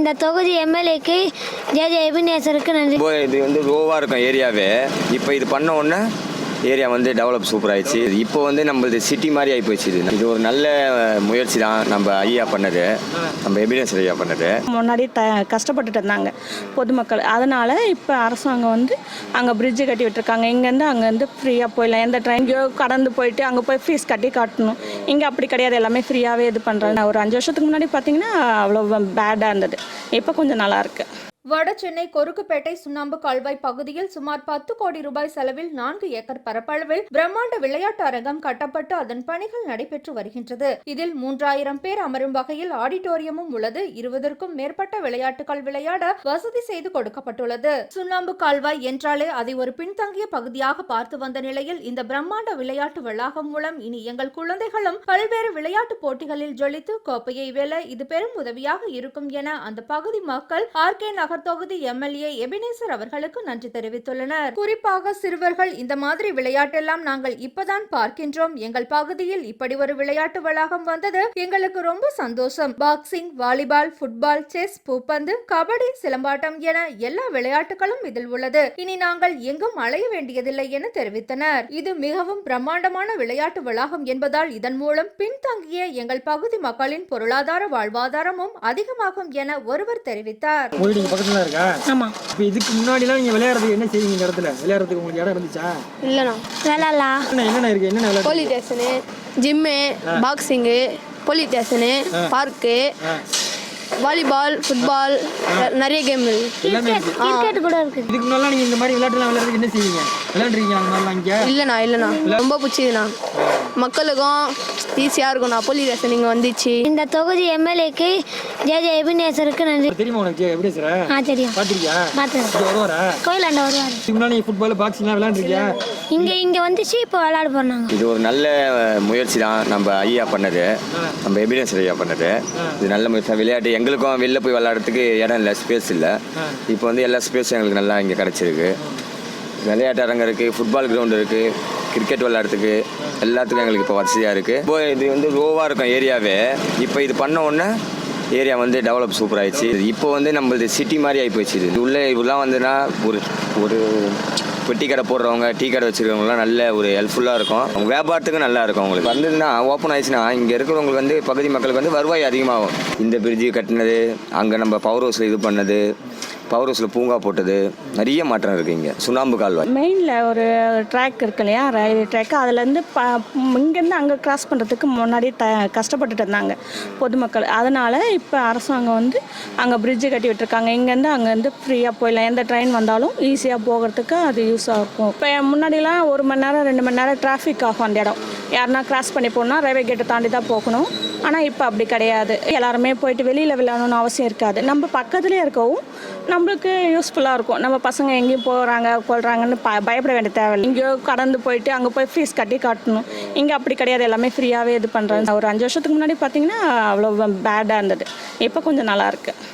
இந்த தொகுதி எம்எல்ஏக்கு J J எபினேசருக்கு நன்றி. இது வந்து லோவாக இருக்கும் ஏரியாவே. இப்போ இது பண்ண உடனே ஏரியா வந்து டெவலப் சூப்பர் ஆயிடுச்சு இப்போ வந்து நம்மளது சிட்டி மாதிரி ஆகி போயிடுச்சு இது. ஒரு நல்ல முயற்சி தான் நம்ம ஐயா பண்ணது. நம்ம எபிடன்ஸ் ஐயா பண்ணது. முன்னாடி த கஷ்டப்பட்டுட்டு இருந்தாங்க பொதுமக்கள். அதனால் இப்போ அரசாங்கம் வந்து அங்கே பிரிட்ஜு கட்டி விட்டுருக்காங்க. இங்கேருந்து அங்கேருந்து ஃப்ரீயாக போயிடலாம். எந்த ட்ரெயின்லையோ கடந்து போயிட்டு அங்கே போய் ஃபீஸ் கட்டி காட்டணும். இங்கே அப்படி கிடையாது. எல்லாமே ஃப்ரீயாகவே இது பண்ணுறாங்க ஒரு அஞ்சு வருஷத்துக்கு முன்னாடி பார்த்தீங்கன்னா அவ்வளோ பேடாக இருந்தது. இப்போ கொஞ்சம் நல்லாயிருக்கு வட சென்னை கொருக்குப்பேட்டை சுண்ணாம்பு கால்வாய் பகுதியில் சுமார் பத்து கோடி ரூபாய் செலவில் நான்கு ஏக்கர் பரப்பளவில் பிரம்மாண்ட விளையாட்டு அரங்கம் கட்டப்பட்டு அதன் பணிகள் நடைபெற்று வருகின்றது. இதில் மூன்றாயிரம் பேர் அமரும் வகையில் ஆடிட்டோரியமும் உள்ளது. இருபதற்கும் மேற்பட்ட விளையாட்டுகள் விளையாட வசதி செய்து கொடுக்கப்பட்டுள்ளது. சுண்ணாம்பு கால்வாய் என்றாலே அதை ஒரு பின்தங்கிய பகுதியாக பார்த்து வந்த நிலையில் இந்த பிரம்மாண்ட விளையாட்டு வளாகம் மூலம் இனி எங்கள் குழந்தைகளும் பல்வேறு விளையாட்டு போட்டிகளில் ஜொலித்து கோப்பையை வெல்ல இது பெரும் உதவியாக இருக்கும் என அந்த பகுதி மக்கள் ஆர்கே நகர் தொகுதி எம்எல்ஏ எபினேசர் அவர்களுக்கு நன்றி தெரிவித்துள்ளனர். குறிப்பாக சிறுவர்கள் இந்த மாதிரி விளையாட்டெல்லாம் நாங்கள் இப்பதான் பார்க்கின்றோம். எங்கள் பகுதியில் இப்படி ஒரு விளையாட்டு வளாகம் வந்தது எங்களுக்கு ரொம்ப சந்தோஷம். பாக்ஸிங் வாலிபால் ஃபுட்பால் செஸ் பூப்பந்து கபடி சிலம்பாட்டம் என எல்லா விளையாட்டுகளும் இதில் உள்ளது. இனி நாங்கள் எங்கும் அலைய வேண்டியதில்லை என தெரிவித்தனர். இது மிகவும் பிரம்மாண்டமான விளையாட்டு வளாகம் என்பதால் இதன் மூலம் பின்தங்கிய எங்கள் பகுதி மக்களின் பொருளாதார வாழ்வாதாரமும் அதிகமாகும் என ஒருவர் தெரிவித்தார். பக்கத்தில் இருக்கா? ஆமாம் இப்போ இதுக்கு முன்னாடிலாம் நீங்கள் விளையாடுறதுக்கு என்ன செய்வீங்க இந்த இடத்துல? விளையாடுறதுக்கு உங்களுக்கு இடம் இருந்துச்சா? இல்லைண்ணா. விளாட்லாம் என்ன என்னென்ன இருக்குது என்னென்ன விளையாட்டு? Police station gym boxing police station park volleyball football நிறைய கேம் இருக்கு. எல்லாமே கிரிக்கெட் கூட இருக்குது இதுக்கு முன்னாடி நீங்கள் இந்த மாதிரி விளையாட்டுலாம் விளையாடுறதுக்கு என்ன செய்வீங்க? விளையாண்டுருக்கீங்க அந்த மாதிரிலாம் இங்கே? இல்லைண்ணா இல்லைண்ணா. ரொம்ப பிடிச்சதுண்ணா. மக்களுக்கும் ஈஸியாக இருக்கும்ண்ணா போலீஸ் ஸ்டேஷன் இங்கே வந்துச்சு. இந்த தொகுதி எம்எல்ஏக்கு ஜே ஜே எபினேசருக்கு நன்றி. தெரியுமா உனக்கு எப்படி சார் ஆ தெரியும். பார்த்துருக்கியா பார்த்தேன் இங்கே வருவாரா? கோயிலாண்ட வருவார். முன்னாடி ஃபுட்பால் பாக்ஸிங்லாம் விளையாண்டுருக்கியா? இங்கே இங்கே வந்துச்சு இப்போ விளையாட போனாங்க இது ஒரு நல்ல முயற்சி தான். நம்ம ஐயா பண்ணது. நம்ம எபினேஸ் ஐயா பண்ணது. இது நல்ல முயற்சி. விளையாட்டு எங்களுக்கும் வெளில போய் விளையாடுறதுக்கு இடம் இல்லை ஸ்பேஸ் இல்லை. இப்போ வந்து எல்லா ஸ்பேஸும் எங்களுக்கு நல்லா இங்கே கிடச்சிருக்கு. விளையாட்டு அரங்கம் இருக்குது ஃபுட்பால் கிரவுண்ட் இருக்குது கிரிக்கெட் விளையாடுறதுக்கு எல்லாத்துக்கும் எங்களுக்கு இப்போ வசதியாக இருக்குது இப்போ இது வந்து ரோவாக இருக்கும் ஏரியாவே இப்போ இது பண்ண உடனே ஏரியா வந்து டெவலப் சூப்பர் ஆயிடுச்சு. இப்போ வந்து நம்மளது சிட்டி மாதிரி ஆகி போச்சு. இது உள்ளே இப்படிலாம் வந்துன்னா ஒரு ஒரு பெட்டி கடை போடுறவங்க டீ கடை வச்சுருக்கவங்களாம் நல்ல ஒரு ஹெல்ப்ஃபுல்லாக இருக்கும். அவங்க வியாபாரத்துக்கும் நல்லா இருக்கும் அவங்களுக்கு வந்ததுன்னா ஓப்பன் ஆயிடுச்சுன்னா இங்கே இருக்கிறவங்களுக்கு வந்து பகுதி மக்களுக்கு வந்து வருவாய் அதிகமாகும். இந்த பிரிட்ஜு கட்டினது அங்கே நம்ம பவர் ஹவுஸில் இது பண்ணது பவர் ஹவுஸில் பூங்கா போட்டது நிறைய மாற்றம் இருக்குது இங்கே. சுண்ணாம்பு கால்வாய். மெயினில் ஒரு ட்ராக் இருக்கு இல்லையா? ரயில்வே ட்ராக் அதுலேருந்து ப இங்கேருந்து அங்கே கிராஸ் பண்ணுறதுக்கு முன்னாடி த கஷ்டப்பட்டுட்டு இருந்தாங்க பொதுமக்கள். அதனால் இப்போ அரசாங்கம் வந்து அங்கே பிரிட்ஜு கட்டி விட்டுருக்காங்க. இங்கேருந்து அங்கேருந்து ஃப்ரீயாக போயிடலாம். எந்த ட்ரெயின் வந்தாலும் ஈஸியாக போகிறதுக்கு அது யூஸாக இருக்கும். இப்போ முன்னாடிலாம் ஒரு மணி நேரம் ரெண்டு மணி நேரம் டிராஃபிக் ஆகும் அந்த இடம். யாருன்னா கிராஸ் பண்ணி போனால் ரயில்வே கேட்டை தாண்டி தான் போகணும். ஆனால் இப்போ அப்படி கிடையாது. எல்லாருமே போயிட்டு வெளியில் விளையாடணும்னு அவசியம் இருக்காது. நம்ம பக்கத்துலேயே இருக்கவும் நம்மளுக்கு யூஸ்ஃபுல்லாக இருக்கும். நம்ம பசங்க எங்கேயும் போகிறாங்க கொள்றாங்கன்னு ப பயப்பட வேண்டிய தேவையில்லை. இங்கேயோ கடந்து போயிட்டு அங்கே போய் ஃபீஸ் கட்டி காட்டணும். இங்கே அப்படி கிடையாது. எல்லாமே ஃப்ரீயாகவே இது பண்ணுறாங்க ஒரு அஞ்சு வருஷத்துக்கு முன்னாடி பார்த்தீங்கன்னா அவ்வளோ பேடாக இருந்தது. இப்போ கொஞ்சம் நல்லாயிருக்கு